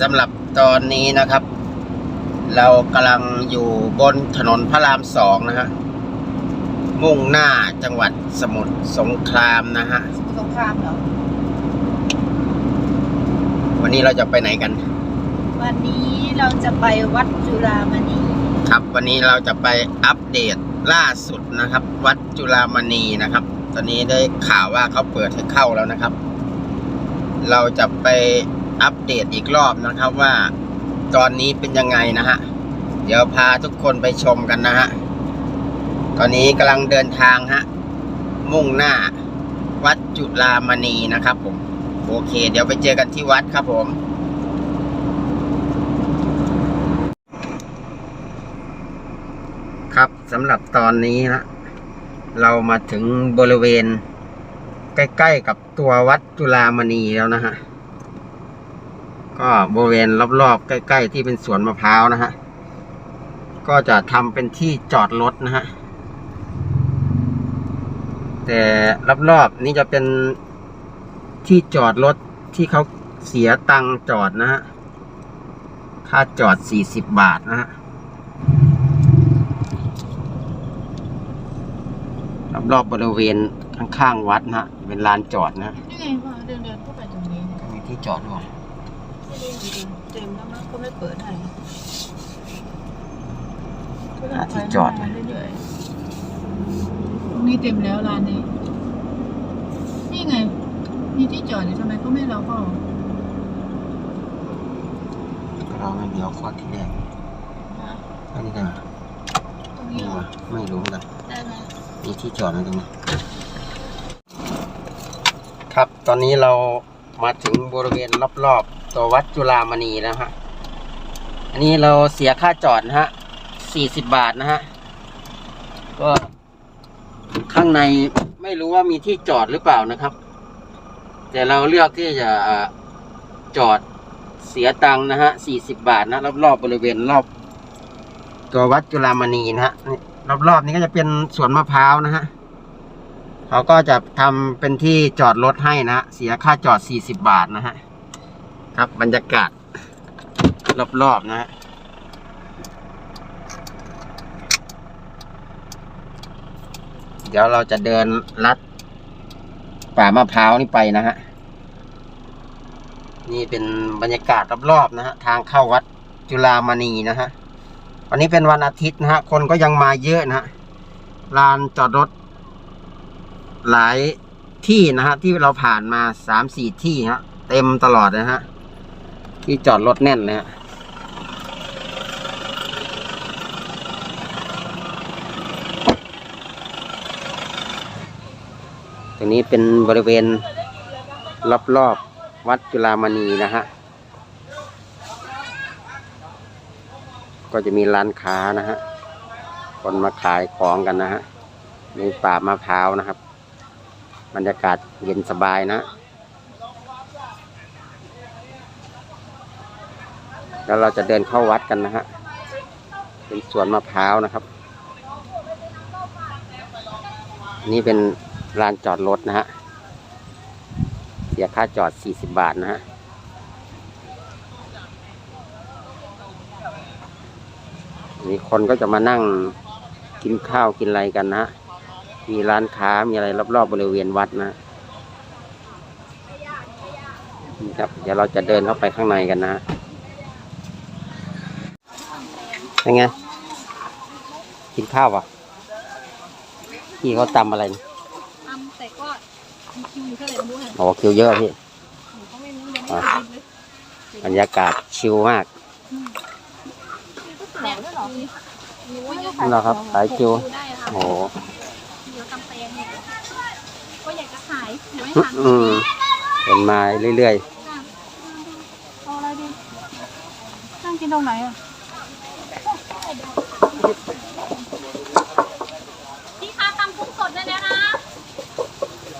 สำหรับตอนนี้นะครับ เรากำลังอยู่บนถนนพระรามสองนะฮะมุ่งหน้าจังหวัดสมุทรสงครามนะฮะสงครามเหรอ วันนี้เราจะไปไหนกัน วันนี้เราจะไปวัดจุฬามณีครับ วันนี้เราจะไปอัปเดตล่าสุดนะครับ วัดจุฬามณีนะครับ ตอนนี้ได้ข่าวว่าเขาเปิดให้เข้าแล้วนะครับ เราจะไป อัปเดตอีกรอบนะครับว่าตอนนี้เป็นยังไงนะฮะ เดี๋ยวพาทุกคนไปชมกันนะฮะ ตอนนี้กำลังเดินทางฮะ มุ่งหน้าวัดจุฬามณีนะครับผม โอเค เดี๋ยวไปเจอกันที่วัดครับผมครับสำหรับตอนนี้นะเรามาถึงบริเวณ ใกล้ ๆ กับตัววัดจุฬามณีแล้วนะฮะ ก็บริเวณรอบๆใกล้ ๆ ที่เป็นสวนมะพร้าวนะฮะ ก็จะทำเป็นที่จอดรถนะฮะ แต่รอบๆนี้จะเป็นที่จอดรถที่เขาเสียตังค์จอดนะฮะ ค่าจอด 40 บาทนะฮะรอบๆบริเวณข้างๆวัดนะฮะ เป็นลานจอดนะนี่ไงพ่อเดินเดินเข้าไปตรงนี้เนี่ยมีที่จอดด้วย เต็มแล้วมั้งก็ไม่เปิดให้หาที่จอดไปเรื่อยๆตรงนี้เต็มแล้วร้านนี้ นี่ไง มีที่จอดอยู่ทำไมเขาไม่เราพ่อเราไม่เดียวข้อที่แรกฮะอันนี้ได้ไหมตรงนี้ไม่เหรรู้ออะไม่รู้เหมือนกันได้ไหมมีที่จอดไหมตรงนี้ครับ ตอนนี้เรามาถึงบริเวณรอบๆ ตัววัดจุฬามณีแล้วฮะ อันนี้เราเสียค่าจอดนะฮะสี่สิบบาทนะฮะ ก็ข้างในไม่รู้ว่ามีที่จอดหรือเปล่านะครับ แต่เราเลือกที่จะจอดเสียตังค์นะฮะสี่สิบบาทนะรอบๆบริเวณรอบ ตัววัดจุฬามณีนะฮะรอบๆนี้ก็จะเป็นสวนมะพร้าวนะฮะเขาก็จะทำเป็นที่จอดรถให้นะฮะเสียค่าจอด 40 บาทนะฮะ ครับบรรยากาศ รอบๆนะฮะเดี๋ยวเราจะเดินลัด ป่ามะพร้าวนี่ไปนะฮะ นี่เป็นบรรยากาศรอบๆนะฮะ ทางเข้าวัดจุฬามณีนะฮะ วันนี้เป็นวันอาทิตย์นะฮะ คนก็ยังมาเยอะนะฮะลานจอดรถ หลายที่นะฮะ ที่เราผ่านมาสามสี่ที่ฮะ เต็มตลอดนะฮะ ที่จอดรถแน่นเลยฮะตรงนี้เป็นบริเวณรอบๆวัดจุฬามณีนะฮะ ก็จะมีร้านค้านะฮะ คนมาขายของกันนะฮะ มีป่ามะพร้าวนะครับ บรรยากาศเย็นสบายนะ แล้วเราจะเดินเข้าวัดกันนะฮะ เป็นสวนมะพร้าวนะครับ นี่เป็นลานจอดรถนะฮะ เสียค่าจอด 40 บาทนะฮะมีคนก็จะมานั่งกินข้าวกินอะไรกันนะ มีร้านค้ามีอะไรรอบๆบริเวณวัดนะนี่ครับ เดี๋ยวเราจะเดินเข้าไปข้างในกันนะ เป็นไง กินข้าวปะพี่เขาตำอะไรนี่ทำแต่ก็มีคิวอยู่เท่าไหร่ไม่รู้ค่ะโอ้คิวเยอะพี่ หนูก็ไม่รู้ยังไม่ได้กินเลยบรรยากาศชิลมากแหนมด้วยเหรอมีมีว่าเยอะนี่เหรอครับขายคิวได้ค่ะโอ้โหเดี๋ยวกำแพงเนี่ยก็อยากจะขายเดี๋ยวไม่ทันอืมเป็นมาเรื่อยเอาอะไรดีนั่งกินตรงไหนอะพี่คะตำกุ้งสดได้แล้วนะ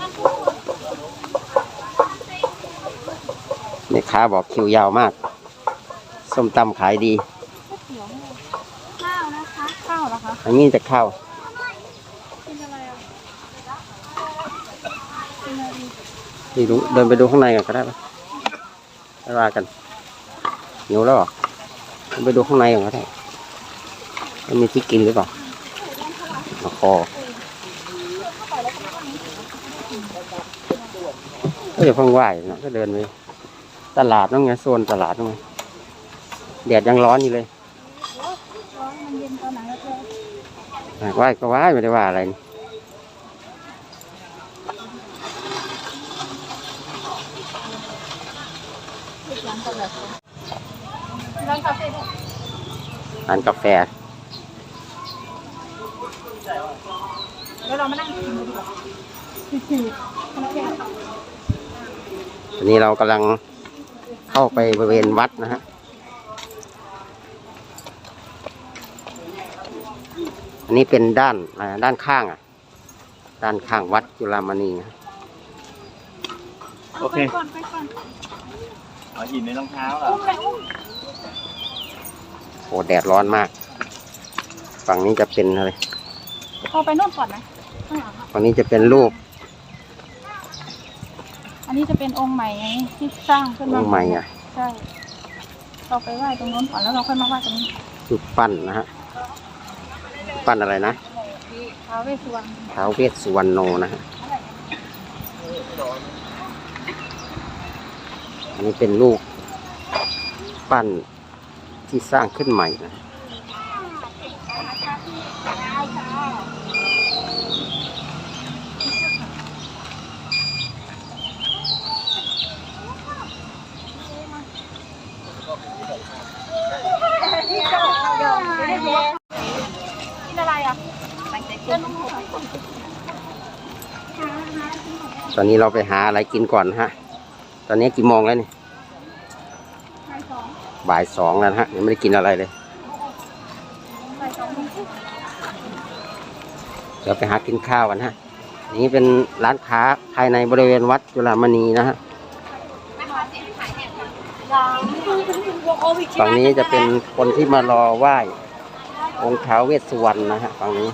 ตำกุ้งสด ๆแม่ ค้าบอกคิวยาวมาก ส้มตำขายดีก๋วยเตี๋ยวเนี่ยข้าวนะคะ ข้าวเหรอคะ อันนี้จะข้าวกินอะไรอะกินอะไรดีไม่รู้เดินไปดูข้างในกันก็ได้ปะไม่ว่ากันหิวแล้วเหรอไปดูข้างในก่อนก็ได้มันมีที่กินหรือเปล่าเอาคอก็เดี๋ยวเพิ่งไหวนะก็เดินไป ตลาดนั่งไงโซนตลาดนั่งไงแดดยังร้อนอยู่เลยร้อนมันเย็นตอนไหนแล้วเธออะไหวก็ไหวไม่ได้ว่าอะไรนี่ร้านกาแฟร้านคาเฟ่ด้วยร้านกาแฟแล้วเรามานั่งกินกันดีกว่าคาเฟ่ตอนนี้เรากำลัง เข้าไปบริเวณวัดนะฮะอันนี้เป็นด้านอ่าด้านข้างอะ ด้านข้างวัดจุฬามณีนะโอเคก่อนไปก่อนเอาหินในรองเท้าเหรออุ้มเลยอุ้มโอ้แดดร้อนมาก ฝั่งนี้จะเป็นอะไรเอาไปนู่นก่อนไหมข้างหลังอะฝั่งนี้จะเป็นรูป อันนี้จะเป็นองค์ใหม่ไงที่สร้างขึ้นอมางค์ใหม่อะ ใช่เราไปไหว้ตรงนู้นก่อนแล้วเราค่อยมาไหว้ตรงนี้รูปปั้นนะฮะปั้นอะไรนะท้าวเวสสุวรรณท้าวเวสสุวรรณโนนะฮะอันนี้เป็นรูปปั้นที่สร้างขึ้นใหม่นะ กินอะไรอะเดินลงหัว ตอนนี้เราไปหาอะไรกินก่อนฮะ ตอนนี้กี่โมงแล้วนี่บ่ายสองแล้วนะฮะยังไม่ได้กินอะไรเลยเดี๋ยวไปหากินข้าวกันฮะ นี่เป็นร้านค้าภายในบริเวณวัดจุฬามณีนะฮะฝั่งนี้จะเป็นคนที่มารอไหว้องค์ท้าวเวสสุวรรณนะฮะฝั่งนี้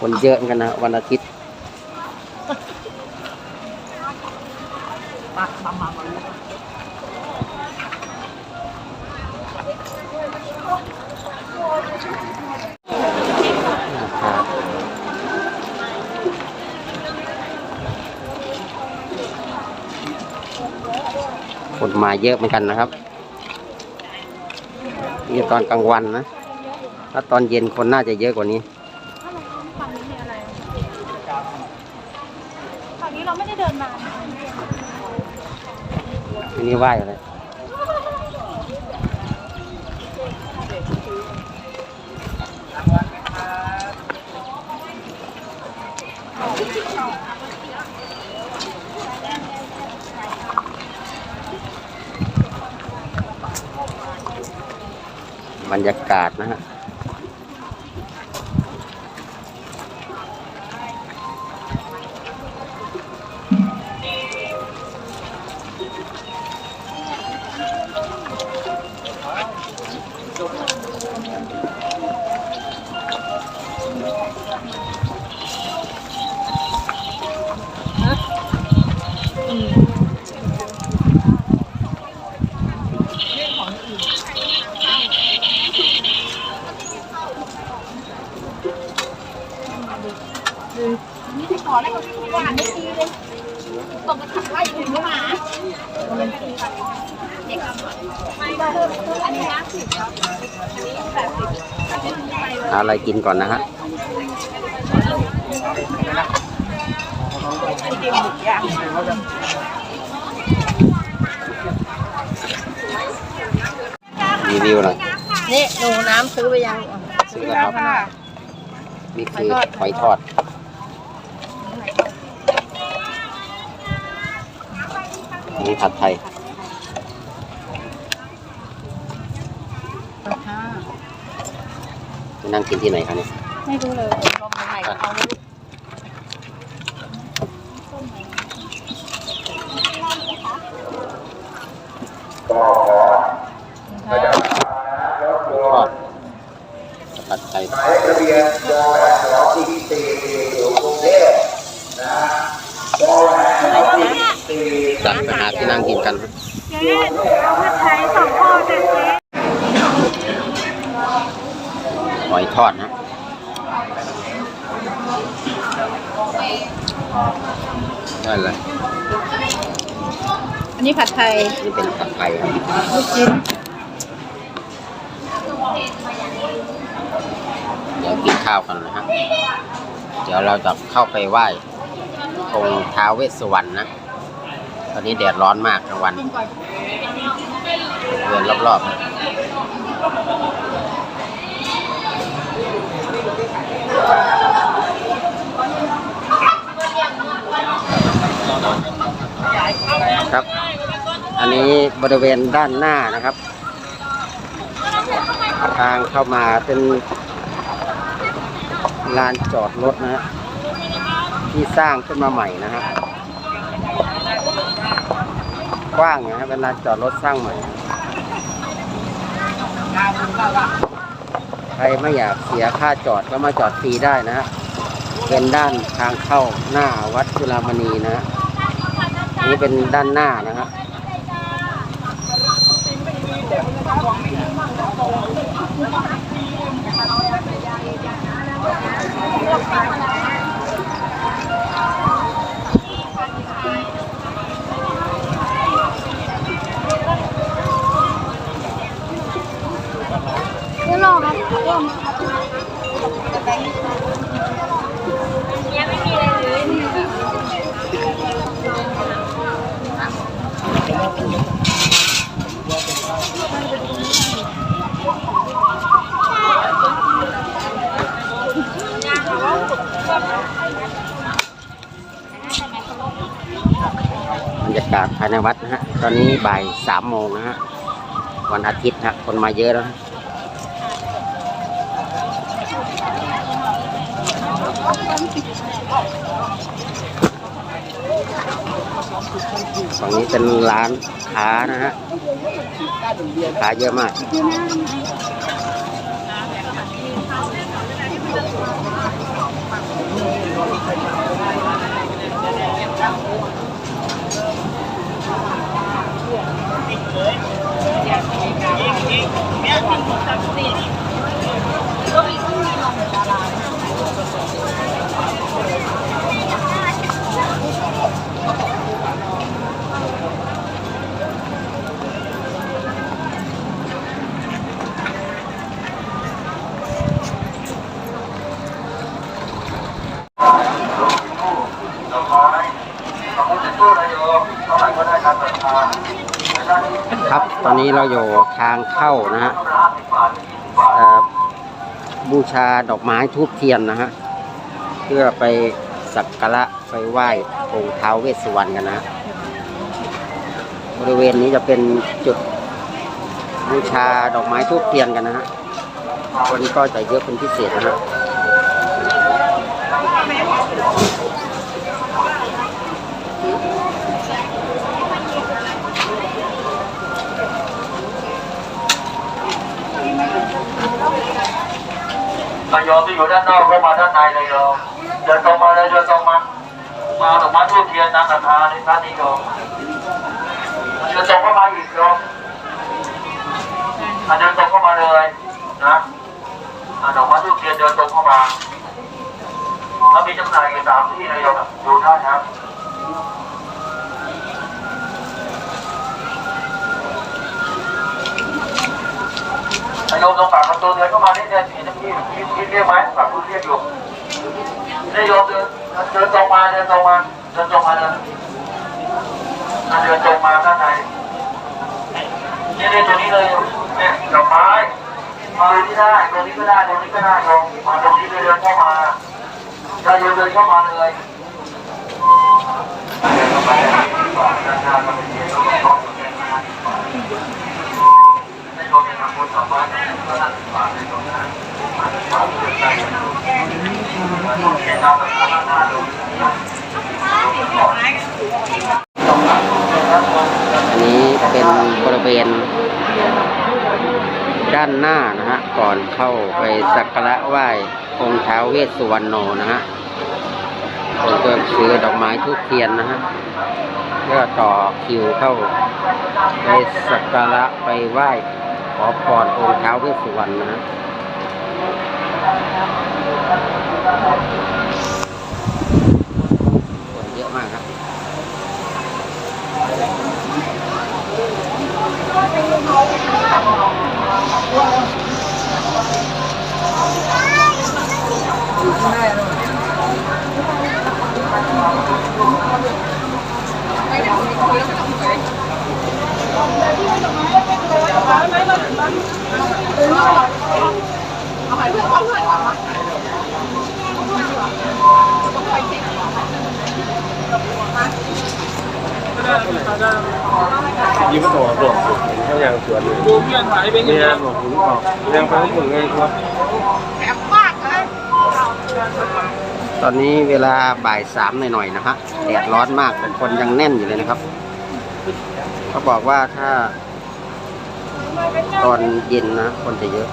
คนเยอะเหมือนกันนะวันอาทิตย์คนมาเยอะเหมือนกันนะครับนี่ตอนกลางวันนะ ถ้าตอนเย็นคนน่าจะเยอะกว่านี้ ฝั่งนี้มีอะไรฝั่งนี้เราไม่ได้เดินมา ที่นี่ไหว้อะไรบรรยากาศนะฮะ แล้วก็ทุกวันไม่ดีเลยตกมาถักไล่ถึงก็มาเด็กไม่ได้อันนี้ห้าสิบครับอันนี้แปดสิบอันนี้ไปหาอะไรกินก่อนนะฮะไอเดียหมึกย่างรีวิวหน่อยนี่หนูน้ำซื้อไปยังซื้อแล้วครับนี่คือหอยทอด นี่ผัดไทยค่ะไปนั่งกินที่ไหนคะเนี่ยไม่รู้เลยลมใหม่เอาเลยทอดผัดไทย ทะเบียนบอแสองสี่สี่อยู่กรุงเทพ นะบอแสองสี่สี่จัดไปไปหาที่นั่งกินกันฮะเจ๊เอาผัดไทยสองห่อจ้ะเจ๊หอยทอดนะได้เลยอันนี้ผัดไทย นี่เป็นผัดไทยครับลูกชิ้นเดี๋ยวกินข้าวกันนะฮะ เดี๋ยวเราจะเข้าไปไหว้องค์ท้าวเวสสวรรณนะ ตอนนี้แดดร้อนมากกลางวันกินก่อนเดินรอบๆ ครับ อันนี้บริเวณด้านหน้านะครับ ทางเข้ามาเป็นลานจอดรถนะฮะที่สร้างขึ้นมาใหม่นะฮะ กว้างนะฮะเป็นลานจอดรถสร้างใหม่ใครไม่อยากเสียค่าจอดก็มาจอดฟรีได้นะฮะเป็นด้านทางเข้าหน้าวัดจุฬามณีนะฮะนี่เป็นด้านหน้านะฮะเบรรยบรรยากาศภายในวัดนะฮะ ตอนนี้บ่ายสามโมงนะฮะ วันอาทิตย์นะฮะคนมาเยอะแล้วนะ ฝั่งนี้เป็นร้านค้านะฮะค้าเยอะมาก นี้เราอยู่ทางเข้านะฮะบูชาดอกไม้ทูบเทียนนะฮะ เพื่อไปสักการะไปไหว้องค์ท้าวเวสสุวรรณกันนะฮะบริเวณนี้จะเป็นจุดบูชาดอกไม้ทูบเทียนกันนะฮะวันนี้ก็จะเยอะเป็นพิเศษนะฮะ โยมที่อยู่ด้านนอกเข้ามาด้านในเลยโยมเดินตรงมาเลยเดินตรงมา มาดอกไม้ทูบเทียนนางกระทาในท่านนี้โยมเดินตรงเข้ามาอีกโยมเดินตรงเข้ามาเลยนะอะดอกม้ทูบเทียนเดินตรงเข้ามาแล้วมีจำหน่ายอยู่สามที่นะโยมดูได้นะครับ โยมตรงปากประตูเดินเข้ามานี่เนี่ยพี่พี่พี่เรียกไหมปากคุณเรียกอยู่นี่โยมเดินเดินตรงมาเดินตรงมาเดินตรงมาเดินเดินตรงมาด้านในนี่นี่ตัวนี้เลยเนี่ยดอกไม้มาตรงนี้ได้ตรงนี้ก็ได้ตรงนี้ก็ได้โยมมาตรงนี้เลยเดินเข้ามาถ้าโยมเดินเข้ามาเลยเดินเข้ามาด้านหน้าก็เป็นเดินเข้ามาโยมทำบุญต่ อไปก็นั่งบาตรให้โยมนะอันนี้เป็นบริเวณด้านหน้านะฮะ ก่อนเข้าไปสักการะไหว้องค์ท้าวเวสสุวรรณโนนะฮะคนก็ซื้อดอกไม้ทุกเทียนนะฮะนก็ต่อคิวเข้า ไปสักการะไปไหว้ อพรองค์ท้าวเวสสุวรรณนะคนเยอะมากครับยิ้ ยิ้มโตหลวงเขาอย่างสวนเลยดูเพื่อนหายไปเงี้ยหลวงหูออกยังไปถึงไงครับตอนนี้เวลาบ่ายสามหน่อยๆนะฮะแดดร้อนมากแต่คนยังแน่นอยู่เลยนะครับ เขาบอกว่าถ้า ตอนเย็นนะ คนจะเยอะ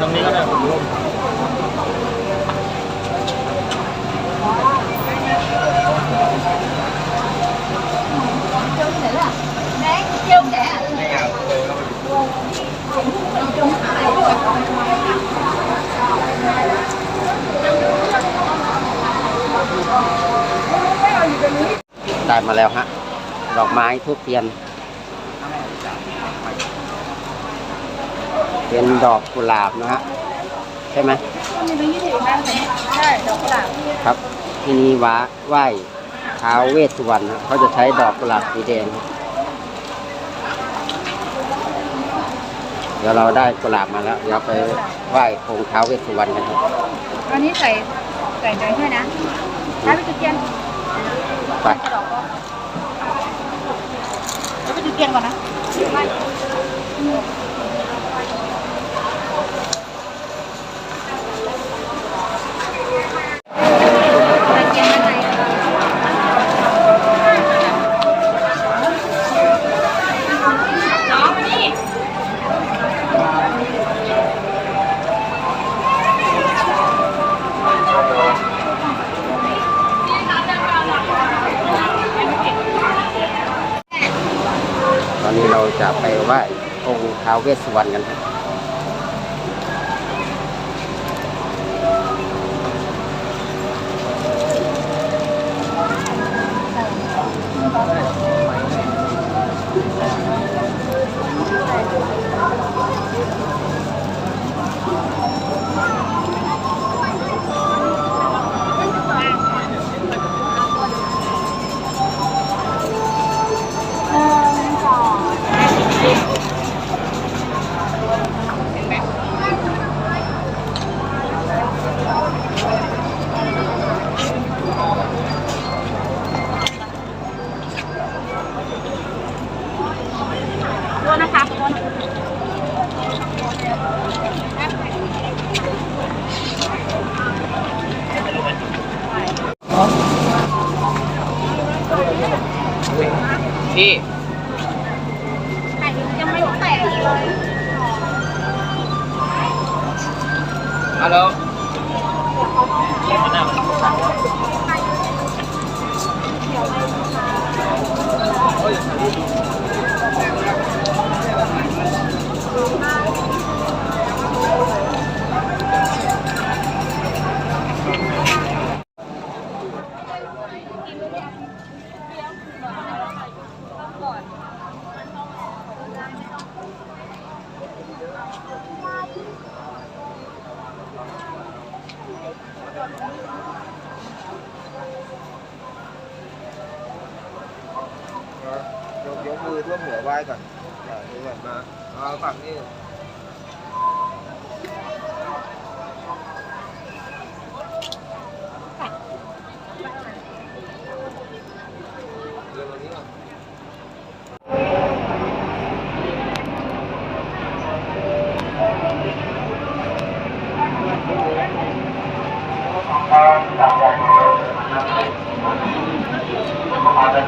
ตรงนี้ก็ได้ผมร่ม ได้มาแล้วฮะ ดอกไม้ทุกเทียน เป็นดอกกุหลาบนะฮะ ใช่ไหมใช่ดอกกุหลาบครับ ที่นี่ว้าไหว้ท้าวเวสสุวรรณนะเขาจะใช้ดอกกุหลาบสีแดง เดี๋ยวเราได้กุหลาบมาแล้ว เดี๋ยวไปไหว้องค์ท้าวเวสสุวรรณกันครับ อันนี้ใส่ใส่ใจให้นะแล้วไปจุดเทียน ไป แล้วไปจุด เทียงก่อนนะ อนนี้เราจะไปไหว้องค์ท้าวเวสสุวรรณกันครับ ตัวนะคะพี่ ยกยกมือท่วมหัวไหว้ก่อนอ่านี่ก่อนมาเอาฝั่งนี้ เรื่องนี้ก่อน ไหนก็ได้โยม ตอนนี้โยม ที่อาจจะ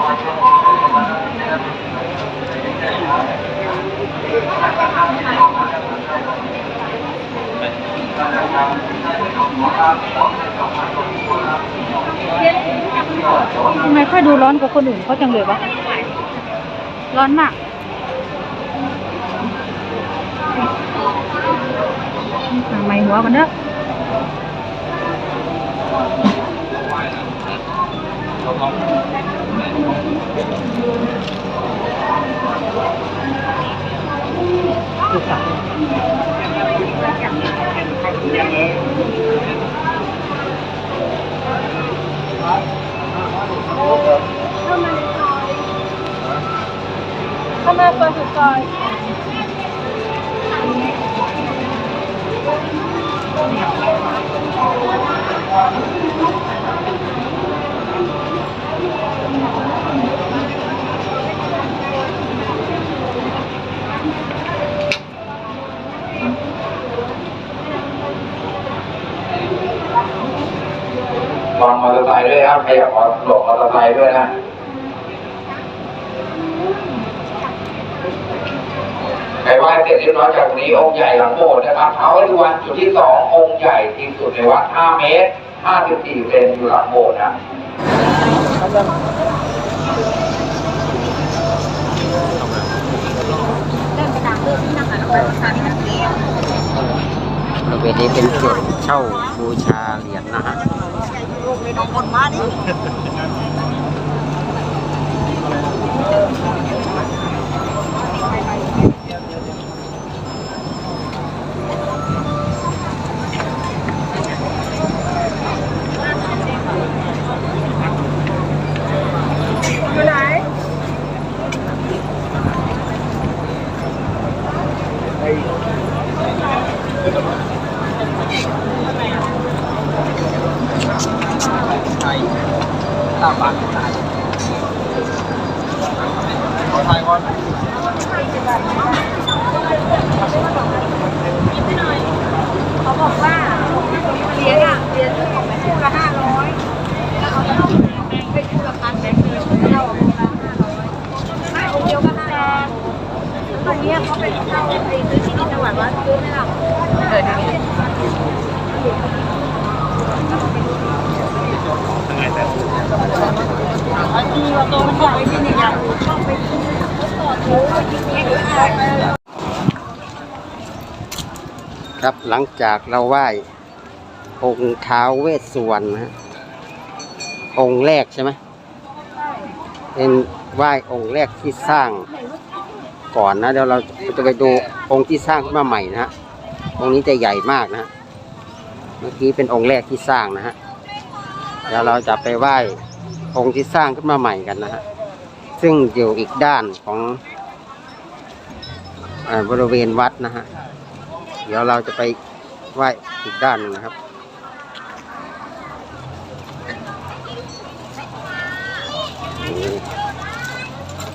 มาชมทำไมค่อยดูร้อนกว่าคนอื่นเขาจังเลยวะ ร้อนมาก ทำไมหัวกันเนอะเข้ มอยวางมอเตอร์ไซค์ด้วยครับใครอยากขอหลบมอเตอร์ไซค์ด้วยนะไปไหว้ เสร็จเรียบร้อยจากตรงนี้องค์ใหญ่หลังโบสถ์นะครับเอาไว้ดูวันจุดที่สององค์ใหญ่ที่สุดในวัด 5 เมตร 54เซนอยู่หลังโบสถ์นะบริเวณนี้เป็นจุดเช่าบูชาเหรียญนะฮะเขาดิ Tama. ครับหลังจากเราไหว้องค์ท้าวเวสสุวรรณนะองค์แรกใช่ไหมเป็นไหว้องค์แรกที่สร้างก่อนนะเดี๋ยวเราจะไปดูองค์ที่สร้างขึ้นมาใหม่นะฮะองค์นี้จะใหญ่มากนะฮะเมื่อกี้เป็นองค์แรกที่สร้างนะฮะเดี๋ยวเราจะไปไหว้องค์ที่สร้างขึ้นมาใหม่กันนะฮะซึ่งอยู่อีกด้านของ บริเวณวัดนะฮะ เดี๋ยวเราจะไปไหว้อีกด้านหนึงนะครับนี่